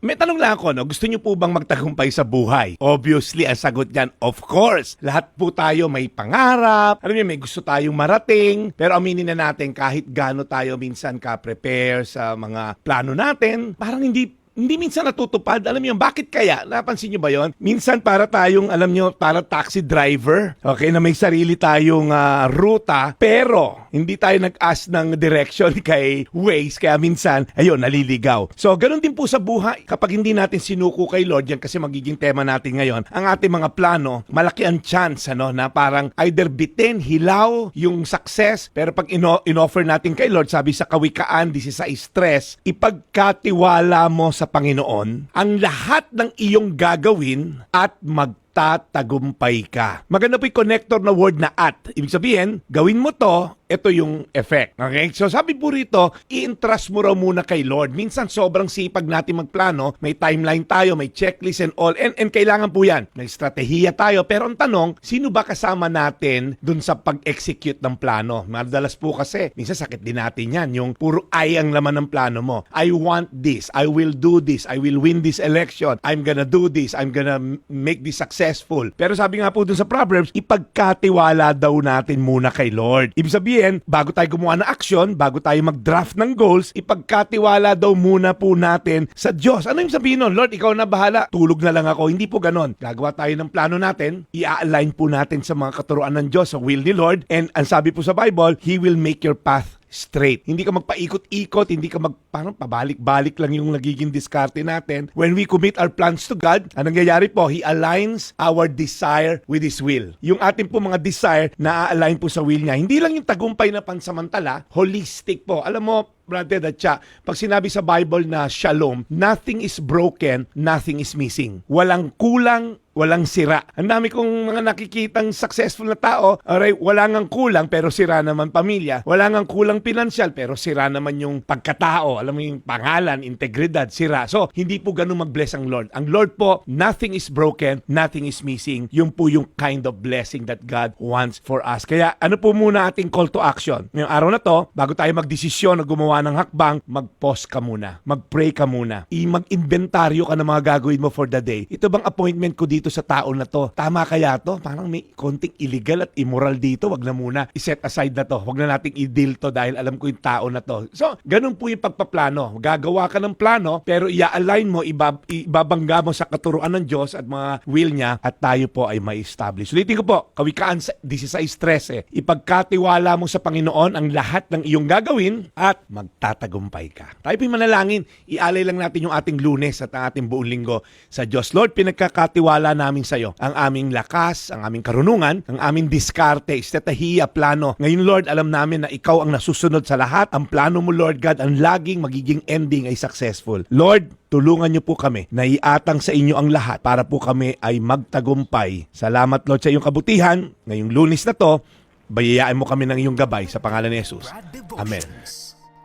May tanong lang ako, no? gusto niyo po bang magtagumpay sa buhay? Obviously, ang sagot niyan, of course. Lahat po tayo may pangarap, alam niyo, may gusto tayong marating, pero aminin na natin kahit gaano tayo minsan ka-prepare sa mga plano natin, parang hindi hindi minsan natutupad. Alam niyo, bakit kaya? Napansin niyo ba yon? Minsan para tayong, alam niyo, para taxi driver, okay, na may sarili tayong ah, ruta, pero hindi tayo nag-ask ng direction kay Waze, kaya minsan, ayun, naliligaw. So, ganun din po sa buhay. Kapag hindi natin sinuko kay Lord, yan kasi magiging tema natin ngayon, ang ating mga plano, malaki ang chance, ano, na parang either bitin, hilaw, yung success, pero pag ino- in-offer natin kay Lord, sabi sa Kawikaan 16.3, ipagkatiwala mo sa Panginoon ang lahat ng iyong gagawin at magtatagumpay ka. Maganda po yung connector na word na at. Ibig sabihin, gawin mo to, ito yung effect. Okay? So sabi po rito, i-entrust mo raw muna kay Lord. Minsan sobrang sipag natin magplano, may timeline tayo, may checklist and all, and, and kailangan po yan. May strategiya tayo. Pero ang tanong, sino ba kasama natin dun sa pag-execute ng plano? Madalas po kasi, minsan sakit din natin yan, yung puro ay ang laman ng plano mo. I want this, I will do this, I will win this election, I'm gonna do this, I'm gonna make this successful. Pero sabi nga po dun sa Proverbs, ipagkatiwala daw natin muna kay Lord. Ibig sabihin, bago tayo gumawa ng action, bago tayo mag-draft ng goals, ipagkatiwala daw muna po natin sa Diyos. Ano yung sabihin nun? Lord, ikaw na bahala. Tulog na lang ako. Hindi po ganon. Gagawa tayo ng plano natin, i-align po natin sa mga katuruan ng Diyos, sa will ni Lord. And ang sabi po sa Bible, He will make your path straight. Hindi ka magpaikot-ikot, hindi ka mag parang pabalik-balik lang yung nagiging diskarte natin. When we commit our plans to God, ang nangyayari po, He aligns our desire with His will. Yung ating po mga desire na align po sa will niya. Hindi lang yung tagumpay na pansamantala, holistic po. Alam mo, brother Datcha, pag sinabi sa Bible na shalom, nothing is broken, nothing is missing. Walang kulang, walang sira. Ang dami kong mga nakikitang successful na tao, alright, wala ngang kulang pero sira naman pamilya. Wala ngang kulang pinansyal pero sira naman yung pagkatao. Alam mo yung pangalan, integridad, sira. So, hindi po ganun mag-bless ang Lord. Ang Lord po, nothing is broken, nothing is missing. Yung po yung kind of blessing that God wants for us. Kaya ano po muna ating call to action? Ngayong araw na to, bago tayo magdesisyon na gumawa ng hakbang, mag-pause ka muna. Mag-pray ka muna. I-mag-inventaryo ka ng mga gagawin mo for the day. Ito bang appointment ko dito sa tao na to? Tama kaya to? Parang may konting illegal at immoral dito. Wag na muna. I-set aside na to. Wag na nating i-deal to dahil alam ko yung tao na to. So, ganun po yung pagpaplano. Gagawa ka ng plano, pero i-align mo, ibab- ibabangga mo sa katuruan ng Diyos at mga will niya at tayo po ay may establish. Ulitin ko po, Kawikaan 16.13, ipagkatiwala mo sa Panginoon ang lahat ng iyong gagawin at magtatagumpay ka. Tayo po yung manalangin, ialay lang natin yung ating lunes at ang ating buong linggo sa Diyos. Lord, pinagkakatiwala namin sa iyo ang aming lakas, ang aming karunungan, ang aming diskarte, estratehiya, plano. Ngayon, Lord, alam namin na ikaw ang nasusunod sa lahat. Ang plano mo, Lord God, ang laging magiging ending ay successful. Lord, tulungan niyo po kami na iatang sa inyo ang lahat para po kami ay magtagumpay. Salamat, Lord, sa iyong kabutihan. Ngayong lunes na to, bayayaan mo kami ng iyong gabay sa pangalan ni Jesus. Amen.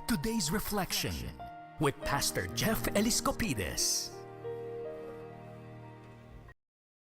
Today's reflection with Pastor Jeff Eliscopides.